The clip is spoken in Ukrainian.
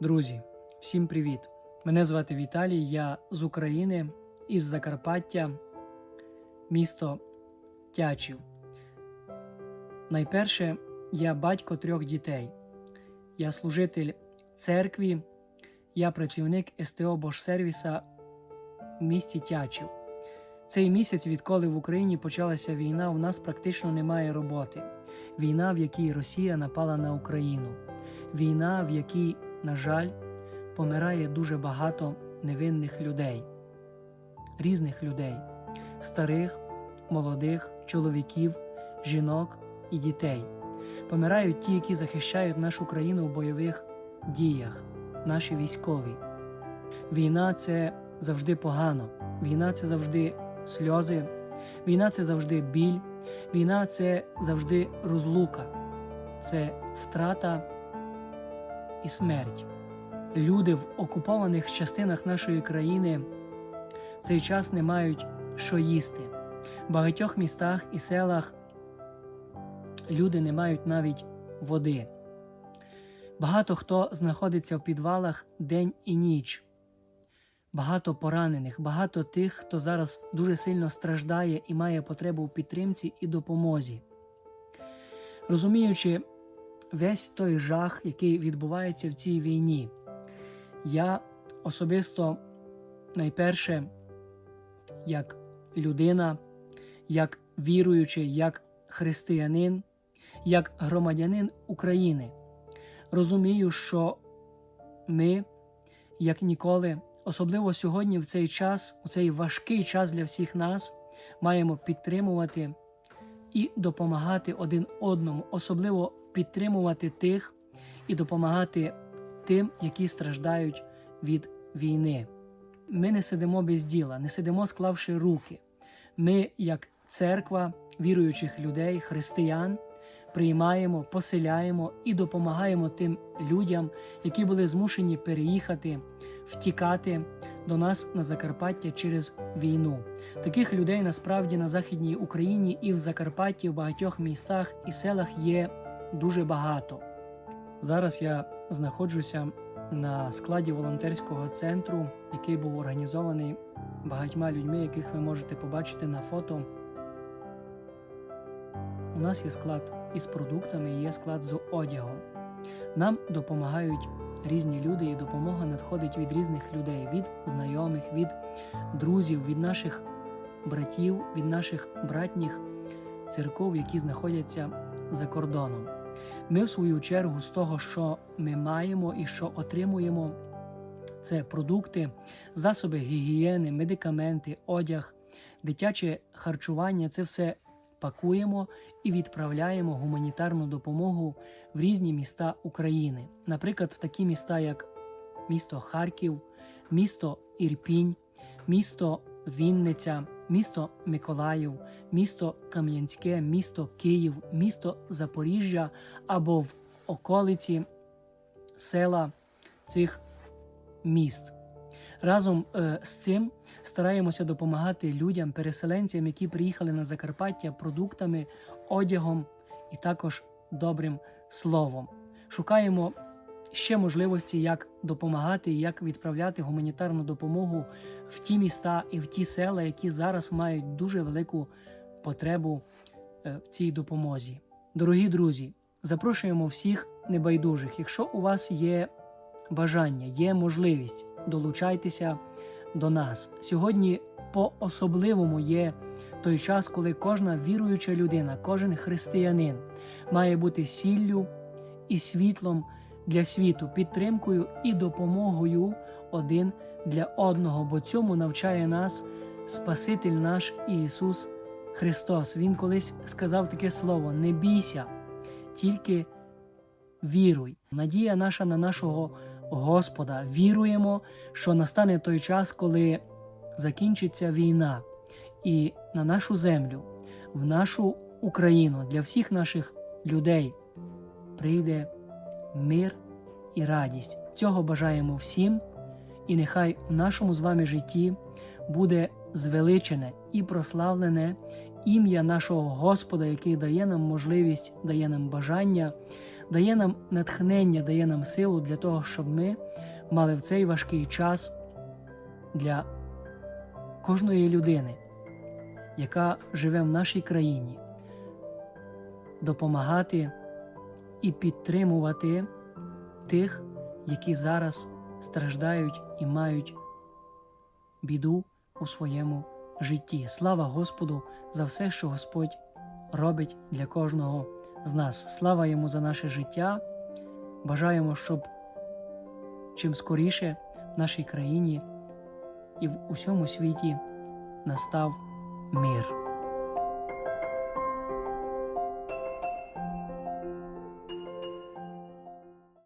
Друзі, всім привіт! Мене звати Віталій, я з України, із Закарпаття, місто Тячів. Найперше, я батько трьох дітей. Я служитель церкві, я працівник СТО Божсервіса в місті Тячів. Цей місяць, відколи в Україні почалася війна, у нас практично немає роботи. Війна, в якій Росія напала на Україну. Війна, в якій, на жаль, помирає дуже багато невинних людей, різних людей, старих, молодих, чоловіків, жінок і дітей. Помирають ті, які захищають нашу країну в бойових діях, наші військові. Війна це завжди погано, війна це завжди сльози, війна це завжди біль, війна це завжди розлука, це втрата і смерть. Люди в окупованих частинах нашої країни в цей час не мають що їсти. В багатьох містах і селах люди не мають навіть води. Багато хто знаходиться в підвалах день і ніч. Багато поранених, багато тих, хто зараз дуже сильно страждає і має потребу в підтримці і допомозі. Розуміючи весь той жах, який відбувається в цій війні, я особисто найперше, як людина, як віруючий, як християнин, як громадянин України, розумію, що ми, як ніколи, особливо сьогодні, в цей час, у цей важкий час для всіх нас, маємо підтримувати і допомагати один одному, особливо підтримувати тих і допомагати тим, які страждають від війни. Ми не сидимо без діла, не сидимо, склавши руки. Ми, як церква віруючих людей, християн, приймаємо, поселяємо і допомагаємо тим людям, які були змушені переїхати, втікати до нас на Закарпаття через війну. Таких людей насправді на Західній Україні і в Закарпатті, в багатьох містах і селах є дуже багато. Зараз я знаходжуся на складі волонтерського центру, який був організований багатьма людьми, яких ви можете побачити на фото. У нас є склад із продуктами, є склад з одягом. Нам допомагають різні люди, і допомога надходить від різних людей, від знайомих, від друзів, від наших братів, від наших братніх церков, які знаходяться за кордоном. Ми, в свою чергу, з того, що ми маємо і що отримуємо, це продукти, засоби гігієни, медикаменти, одяг, дитяче харчування це все пакуємо і відправляємо гуманітарну допомогу в різні міста України. Наприклад, в такі міста, як місто Харків, місто Ірпінь, місто Вінниця, місто Миколаїв, місто Кам'янське, місто Київ, місто Запоріжжя або в околиці села цих міст. Разом е, з цим стараємося допомагати людям, переселенцям, які приїхали на Закарпаття продуктами, одягом і також добрим словом. Шукаємо ще можливості, як допомагати як відправляти гуманітарну допомогу в ті міста і в ті села, які зараз мають дуже велику потребу е, в цій допомозі. Дорогі друзі, запрошуємо всіх небайдужих. Якщо у вас є бажання, є можливість, долучайтеся до нас. Сьогодні по-особливому є той час, коли кожна віруюча людина, кожен християнин має бути сіллю і світлом для світу, підтримкою і допомогою один для одного, бо цьому навчає нас Спаситель наш Ісус Христос. Він колись сказав таке слово: не бійся, тільки віруй. Надія наша на нашого Господа. Віруємо, що настане той час, коли закінчиться війна, і на нашу землю, в нашу Україну для всіх наших людей прийде мир і радість. Цього бажаємо всім, і нехай в нашому з вами житті буде звеличене і прославлене ім'я нашого Господа, який дає нам можливість, дає нам бажання дає нам натхнення, дає нам силу для того, щоб ми мали в цей важкий час для кожної людини, яка живе в нашій країні, допомагати і підтримувати тих, які зараз страждають і мають біду у своєму житті. Слава Господу за все, що Господь робить для кожного з нас. Слава йому за наше життя. Бажаємо, щоб чим скоріше в нашій країні і в усьому світі настав мир.